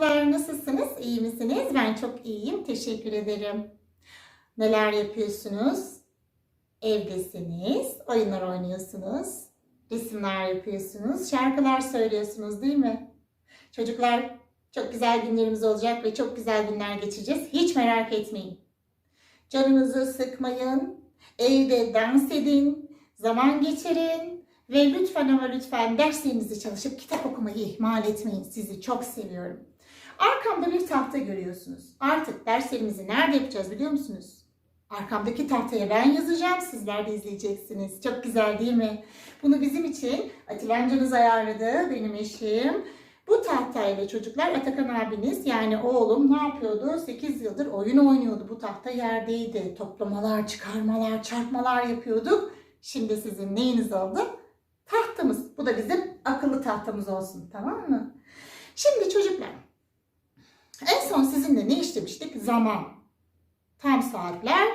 çocuklar nasılsınız? İyi misiniz? Ben çok iyiyim. Teşekkür ederim. Neler yapıyorsunuz? Evdesiniz, oyunlar oynuyorsunuz, resimler yapıyorsunuz, şarkılar söylüyorsunuz değil mi? Çocuklar çok güzel günlerimiz olacak ve çok güzel günler geçireceğiz. Hiç merak etmeyin. Canınızı sıkmayın, evde dans edin, zaman geçirin ve lütfen ama lütfen derslerinizi çalışıp kitap okumayı ihmal etmeyin. Sizi çok seviyorum. Arkamda bir tahta görüyorsunuz. Artık derslerimizi nerede yapacağız biliyor musunuz? Arkamdaki tahtaya ben yazacağım, sizler de izleyeceksiniz. Çok güzel değil mi? Bunu bizim için Atilla amcanız ayarladı, benim eşim. Bu tahtayla çocuklar Atakan abiniz yani oğlum ne yapıyordu? 8 yıldır oyun oynuyordu. Bu tahta yerdeydi. Toplamalar, çıkarmalar, çarpmalar yapıyorduk. Şimdi sizin neyiniz oldu? Tahtamız. Bu da bizim akıllı tahtamız olsun. Tamam mı? Şimdi çocuklar en son sizinle ne işlemiştik? Zaman. Tam saatler,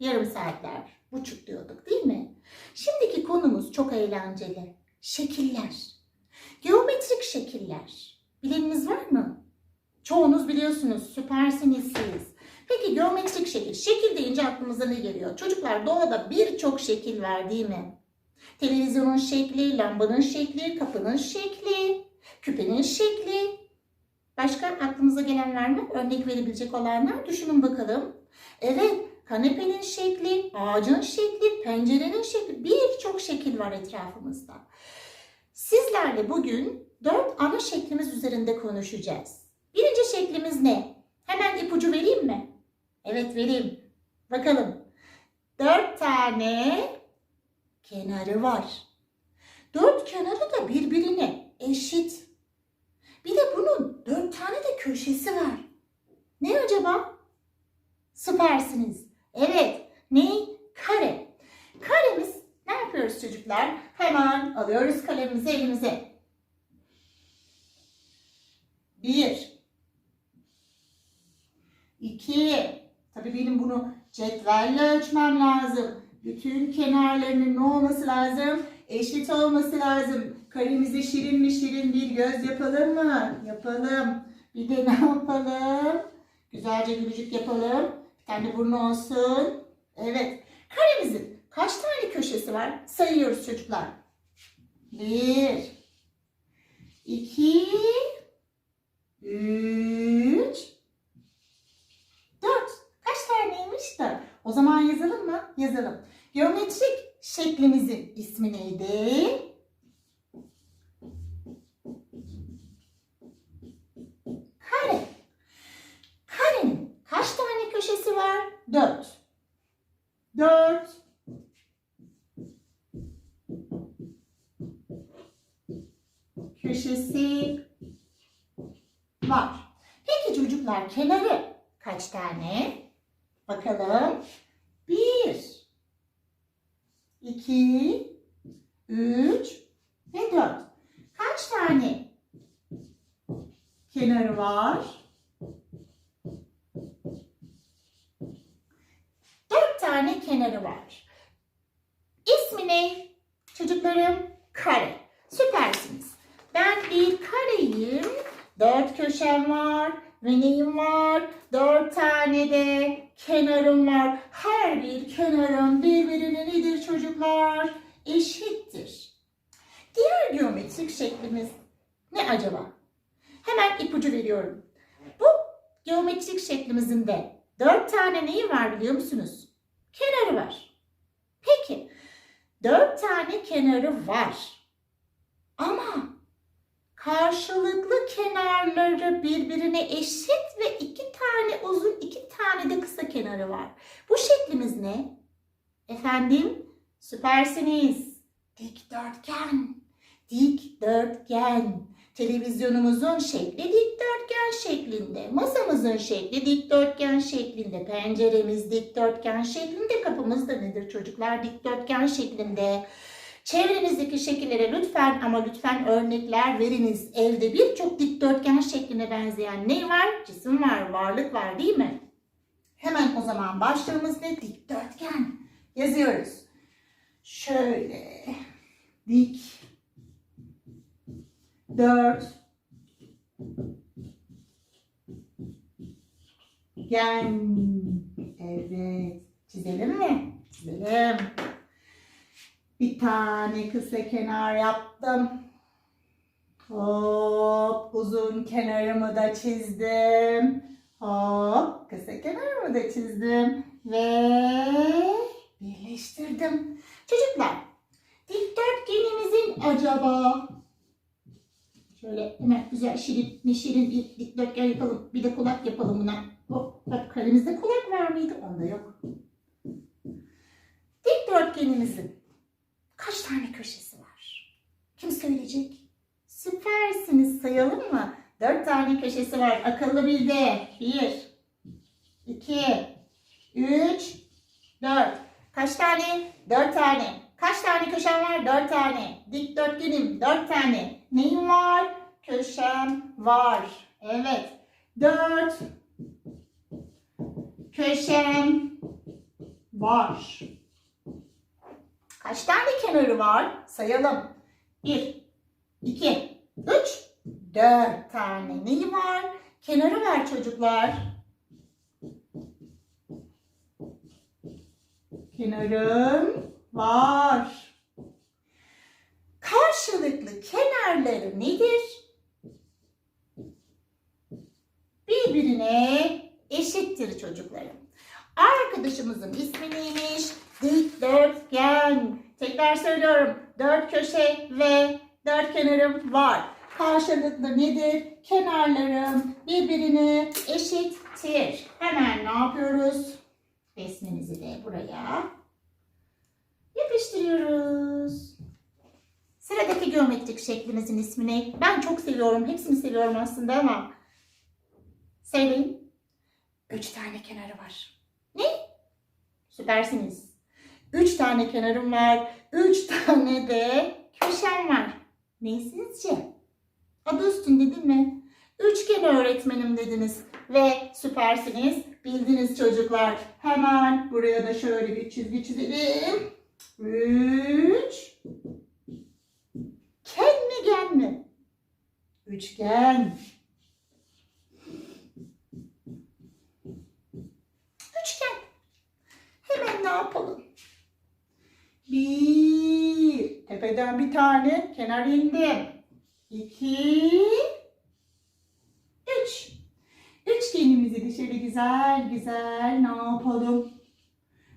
yarım saatler, buçuk diyorduk değil mi? Şimdiki konumuz çok eğlenceli. Şekiller. Geometrik şekiller. Bileniniz var mı? Çoğunuz biliyorsunuz. Süpersiniz siz. Peki geometrik şekil. Şekil deyince aklımıza ne geliyor? Çocuklar doğada birçok şekil var değil mi? Televizyonun şekli, lambanın şekli, kapının şekli, küpenin şekli. Başka aklınıza gelen var mı? Örnek verebilecek olanlar düşünün bakalım. Evet, kanepenin şekli, ağacın şekli, pencerenin şekli, birçok şekil var etrafımızda. Sizlerle bugün dört ana şeklimiz üzerinde konuşacağız. Birinci şeklimiz ne? Hemen ipucu vereyim mi? Evet vereyim. Bakalım. Dört tane kenarı var. Dört kenarı da birbirine eşit. Bir de bunun dört tane de köşesi var. Ne acaba? Süpersiniz. Evet. Ne? Kare. Karemiz ne yapıyoruz çocuklar? Hemen alıyoruz kalemimizi elimize. Bir. İki. Tabii benim bunu cetvelle ölçmem lazım. Bütün kenarlarının ne olması lazım? Eşit olması lazım. Karemize şirin mi şirin bir göz yapalım mı? Yapalım. Bir de ne yapalım? Güzelce gülücük yapalım. Bir tane burnu olsun. Evet. Karemizin kaç tane köşesi var? Sayıyoruz çocuklar. Bir. iki, Üç. Dört. Kaç taneymiş de? O zaman yazalım mı? Yazalım. Geometrik şeklimizin ismi neydi? Kare. Karenin kaç tane köşesi var? Dört. Dört. Köşesi var. Peki çocuklar kenarı kaç tane? Bakalım. Bir, iki, üç ve dört. Kaç tane kenarı var? Dört tane kenarı var. İsmi ne? Çocuklarım kare. Süpersiniz. Ben bir kareyim. Dört köşem var ve neyim var? Dört tane de kenarım var. Her bir kenarım birbirine nedir çocuklar? Eşittir. Diğer geometrik şeklimiz ne acaba? Hemen ipucu veriyorum. Bu geometrik şeklimizin de dört tane neyi var biliyor musunuz? Kenarı var. Peki, dört tane kenarı var. Ama karşılıklı kenarları birbirine eşit ve iki tane uzun, iki tane de kısa kenarı var. Bu şeklimiz ne? Efendim, süpersiniz. Dikdörtgen. Dikdörtgen. Televizyonumuzun şekli dikdörtgen şeklinde. Masamızın şekli dikdörtgen şeklinde. Penceremiz dikdörtgen şeklinde. Kapımız da nedir çocuklar? Dikdörtgen şeklinde. Çevrenizdeki şekillere lütfen ama lütfen örnekler veriniz. Evde birçok dikdörtgen şekline benzeyen ne var? Cisim var, varlık var değil mi? Hemen o zaman başlığımız ne? Dikdörtgen. Yazıyoruz. Şöyle. Dik. Dört. dikdörtgen. Evet. Çizelim mi? Çizelim. Bir tane kısa kenar yaptım. Hop uzun kenarımı da çizdim. Hop kısa kenarımı da çizdim. Ve birleştirdim. Çocuklar dikdörtgenimizin acaba şöyle hemen güzel şirin ne şirin bir dikdörtgen yapalım. Bir de kulak yapalım buna. Hop bak kalemizde kulak var mıydı? Onda yok. Dikdörtgenimizin kaç tane köşesi var? Kim söyleyecek? Süpersiniz sayalım mı? Dört tane köşesi var. Akıllı bildi. Bir, iki, üç, dört. Kaç tane? Dört tane. Kaç tane köşem var? Dört tane. Dikdörtgenim dört tane. Neyim var? Köşem var. Evet. Dört köşem var. Kaç tane kenarı var? Sayalım. Bir, iki, üç, dört tane. Neyi var? Kenarı var çocuklar. Kenarım var. Karşılıklı kenarları nedir? Birbirine eşittir çocuklarım. Arkadaşımızın ismi neymiş? Dikdörtgen. Tekrar söylüyorum. Dört köşe ve dört kenarım var. Karşılıklı nedir? Kenarlarım birbirine eşittir. Hemen ne yapıyoruz? Resmimizi de buraya yapıştırıyoruz. Sıradaki geometrik şeklimizin ismi ne? Ben çok seviyorum. Hepsini seviyorum aslında ama söyleyin. Üç tane kenarı var. Ne? Süpersiniz. Üç tane kenarım var. Üç tane de köşem var. Ne sizce? Adı üstünde değil mi? Üçgen öğretmenim dediniz. Ve süpersiniz. Bildiniz çocuklar. Hemen buraya da şöyle bir çizgi çizelim. Üç. Ken mi gen mi? Üçgen. Üçgen. Hemen ne yapalım? Bir. Tepeden bir tane kenar indim. İki. Üç. Üçgenimizi şöyle güzel güzel ne yapalım?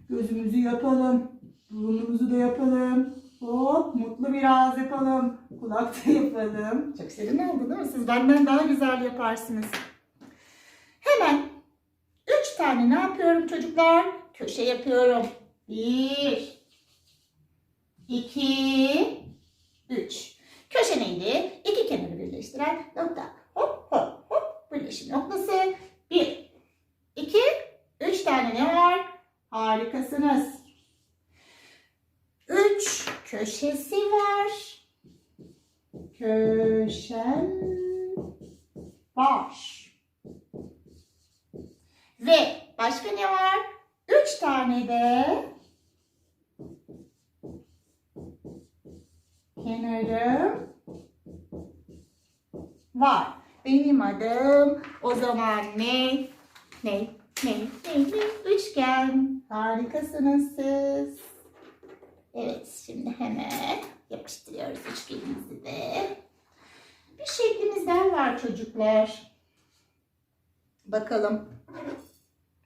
Gözümüzü yapalım. Burnumuzu da yapalım. Hop mutlu bir ağız yapalım. Kulak da yapalım. Çok şirin oldu değil mi? Siz benden daha güzel yaparsınız. Hemen üç tane ne yapıyorum çocuklar? Köşe yapıyorum. Bir, iki, üç. Köşe neydi? İki kenarı birleştiren nokta. Hop hop hop. Birleşim noktası. Bir, iki, üç tane ne var? Harikasınız. Köşesi var. Köşem var. Ve başka ne var? Üç tane de kenarım var. Benim adım o zaman ne? Ne? Ne? Ne? ne? Üçgen. Harikasınız siz. Evet şimdi hemen yapıştırıyoruz üçgenimizi de. Bir şeklimiz daha var çocuklar. Bakalım.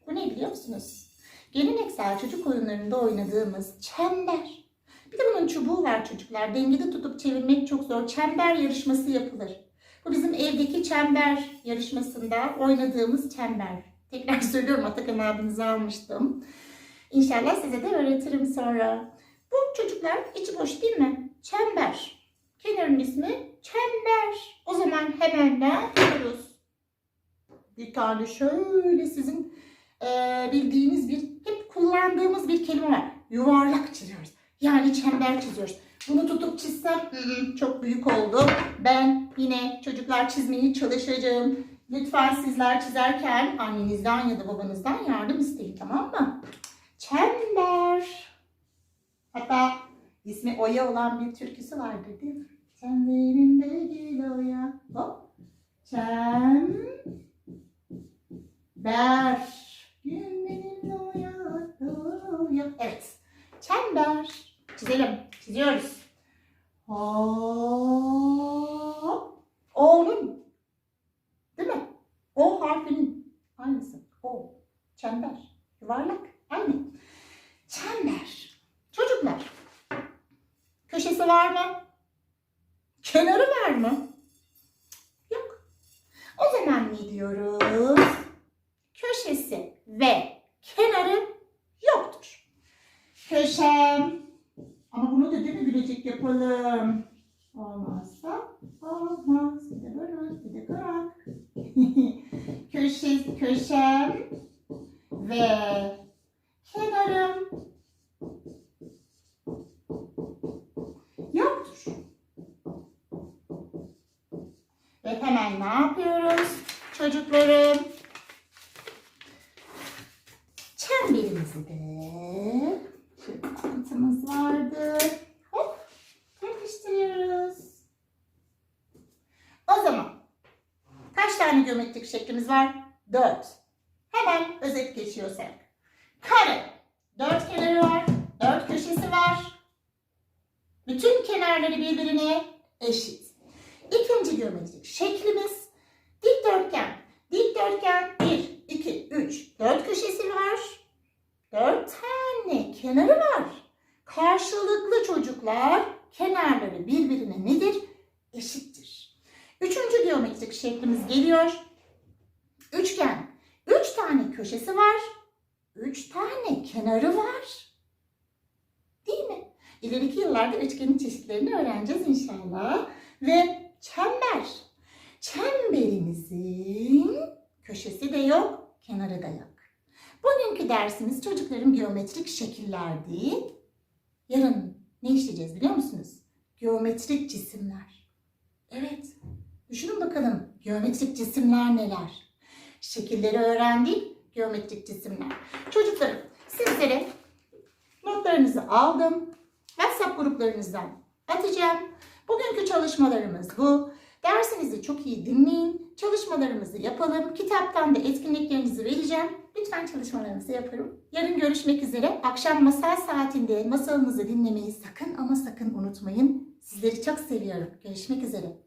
Bu ne biliyor musunuz? Geleneksel çocuk oyunlarında oynadığımız çember. Bir de bunun çubuğu var çocuklar. Dengede tutup çevirmek çok zor. Çember yarışması yapılır. Bu bizim evdeki çember yarışmasında oynadığımız çember. Tekrar söylüyorum Atakan abinize almıştım. İnşallah size de öğretirim sonra. Bu çocuklar içi boş değil mi? Çember. Kenarın ismi çember. O zaman hemen ne yapıyoruz? Bir tane şöyle sizin eee, bildiğiniz bir, hep kullandığımız bir kelime var. Yuvarlak çiziyoruz. Yani çember çiziyoruz. Bunu tutup çizsem çok büyük oldu. Ben yine çocuklar çizmeyi çalışacağım. Lütfen sizler çizerken annenizden ya da babanızdan yardım isteyin tamam mı? Çember. Hatta ismi Oya olan bir türküsü vardır değil mi? Çemberimde gül oya. Hop. Çember. çember. Çizelim. Çiziyoruz. Hop. O'nun. Değil mi? O harfinin aynısı. O. Çember. Yuvarlak. Aynı. Çember. Çocuklar. Köşesi var mı? Kenarı var mı? Yok. O zaman ne diyoruz? Köşesi ve kenarı yoktur. Köşem. Ama bunu da değil mi bilecek yapalım? Olmazsa olmaz. Bir de bırak, bir de bırak. Köşe, köşem ve kenarım hemen ne yapıyoruz çocuklarım? Çemberimizi de şöyle vardı. Hop yapıştırıyoruz. O zaman kaç tane geometrik şeklimiz var? Dört. Hemen özet geçiyorsak. Kare. Dört kenarı var. Dört köşesi var. Bütün kenarları birbirine eşit. İkinci geometrik şeklimiz dikdörtgen. Dikdörtgen 1, 2, 3, 4 köşesi var. 4 tane kenarı var. Karşılıklı çocuklar kenarları birbirine nedir? Eşittir. Üçüncü geometrik şeklimiz geliyor. Üçgen. 3 tane köşesi var. 3 tane kenarı var. Değil mi? İleriki yıllarda üçgenin çeşitlerini öğreneceğiz inşallah. Ve çember. Çemberimizin köşesi de yok, kenarı da yok. Bugünkü dersimiz çocukların geometrik şekillerdi. Yarın ne işleyeceğiz biliyor musunuz? Geometrik cisimler. Evet, düşünün bakalım geometrik cisimler neler? Şekilleri öğrendik, geometrik cisimler. Çocuklarım, sizlere notlarınızı aldım. WhatsApp gruplarınızdan atacağım. Bugünkü çalışmalarımız bu. Dersinizi çok iyi dinleyin. Çalışmalarımızı yapalım. Kitaptan da etkinliklerinizi vereceğim. Lütfen çalışmalarınızı yapalım. Yarın görüşmek üzere. Akşam masal saatinde masalınızı dinlemeyi sakın ama sakın unutmayın. Sizleri çok seviyorum. Görüşmek üzere.